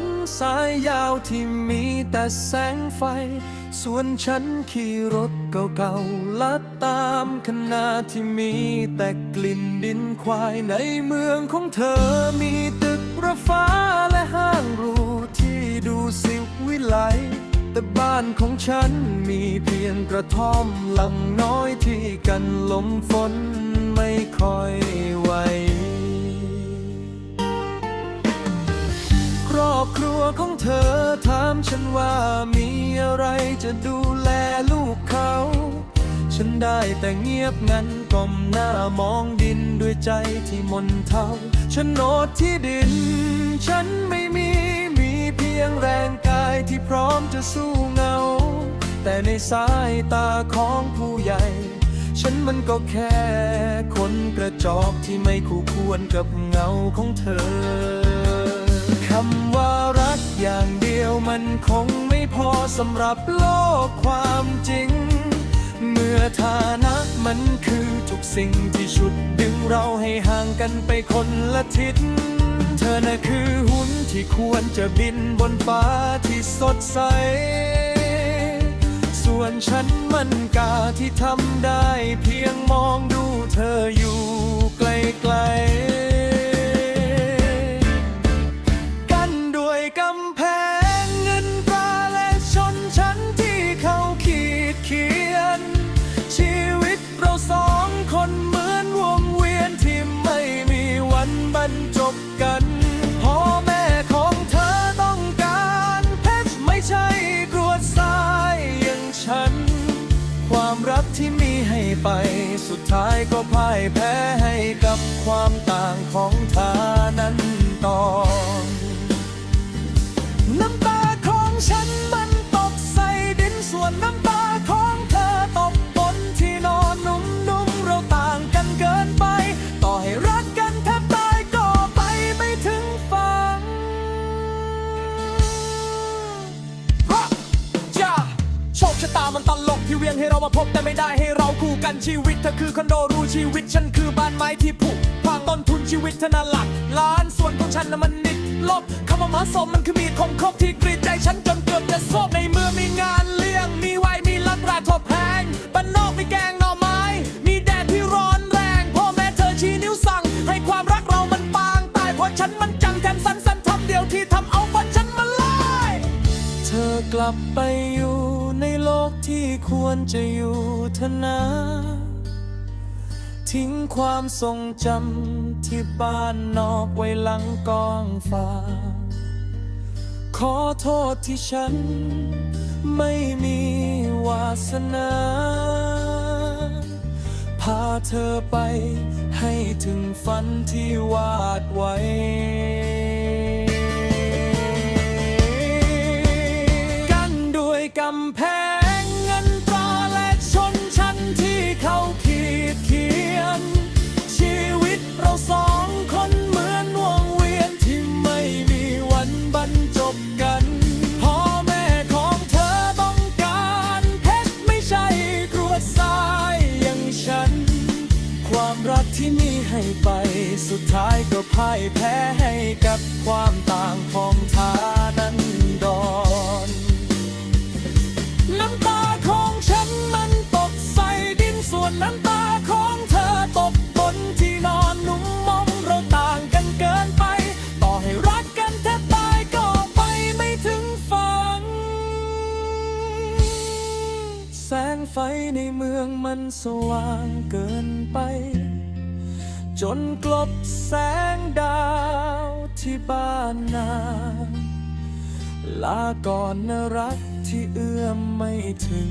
นสายยาวที่มีแต่แสงไฟ ส่วนฉันขี่รถเก่าๆลัดตามคณะที่มีแต่กลิ่นดินควายในเมืองของเธอมีตึกระฟ้าและห้างรูที่ดูสิวิไลแต่บ้านของฉันมีเพียงกระท่อมหลังน้อยที่กันลมฝนไม่ค่อย จะดูแลลูกเขา ฉันได้แต่เงียบงันก้มหน้ามองดินด้วยใจที่มนเทาโนดที่ดิน ฉันไม่มีมีเพียงแรงกายที่พร้อมจะสู้เงา แต่ในสายตาของผู้ใหญ่ ฉันมันก็แค่คนกระจอกที่ไม่คู่ควรกับเงาของเธอคำว่ารักอย่างเดียวมันคงไม่ พอสำหรับโลกความจริง เมื่อฐานะมันคือทุกสิ่งที่ชุดดึงเราให้ห่างกันไปคนละทิศ เธอน่ะคือหุ่นที่ควรจะบินบนฟ้าที่สดใส ส่วนฉันมันกาที่ทำได้เพียงมองดูเธออยู่ไกลๆ กันด้วยกำ สุดท้ายก็พ่ายแพ้ให้กับความต่างของฐานั้นตอนน้ำตาของฉันมันตกใส่ดินส่วนน้ำตาของเธอตกบนที่นอนนุ่มๆเราต่างกันเกินไป ต่อให้รักกันแทบตายก็ไปไม่ถึงฝั่งฮะจ้าโชคชะตามันตลกที่เวียงให้เรามาพบแต่ไม่ได้ให้เรา คู่กันชีวิตเธอคือคอนโดรูชีวิตฉันคือบ้านไม้ที่ผุพังต้นทุนชีวิตเธอน่ะหลักล้านส่วนของฉันน่ะมันนิดลบคำว่าหมาสมมันคือมีดคมคบที่กรีดใจฉันจนเกือบจะโซกในเมื่อมีงานเลี้ยงมีไว้มีลักราทบแพงบ้านนอกมีแกงหน่อไม้ มีแดดที่ร้อนแรงพ่อแม่เธอชี้นิ้วสั่ง ให้ความรักเรามันปางตายเพราะฉันมันจังแทนสันสันทำเดียวที่ทำเอาฝันฉันมาลายเธอกลับไปอยู่ ที่ควรจะอยู่เถอะนะทิ้งความทรงจำที่บ้านนอกไว้หลังกองฟางขอโทษที่ฉัน ไม่มีวาสนา พาเธอไปให้ถึงฝันที่วาดไว้กันด้วยกำแพ รักที่มีให้ไป สุดท้ายก็พ่ายแพ้ให้กับความต่างของฐานั้นดอนน้ำตาของฉันมันตกใส่ดินส่วนน้ำตาของเธอตกบนที่นอนนุ่มมอมเราต่างกันเกินไป ต่อให้รักกันแทบตายก็ไปไม่ถึงฝันแสงไฟในเมืองมันสว่างเกินไป จนกลบแสงดาวที่บ้านนาลาก่อนนะรักที่เอื้อมไม่ถึง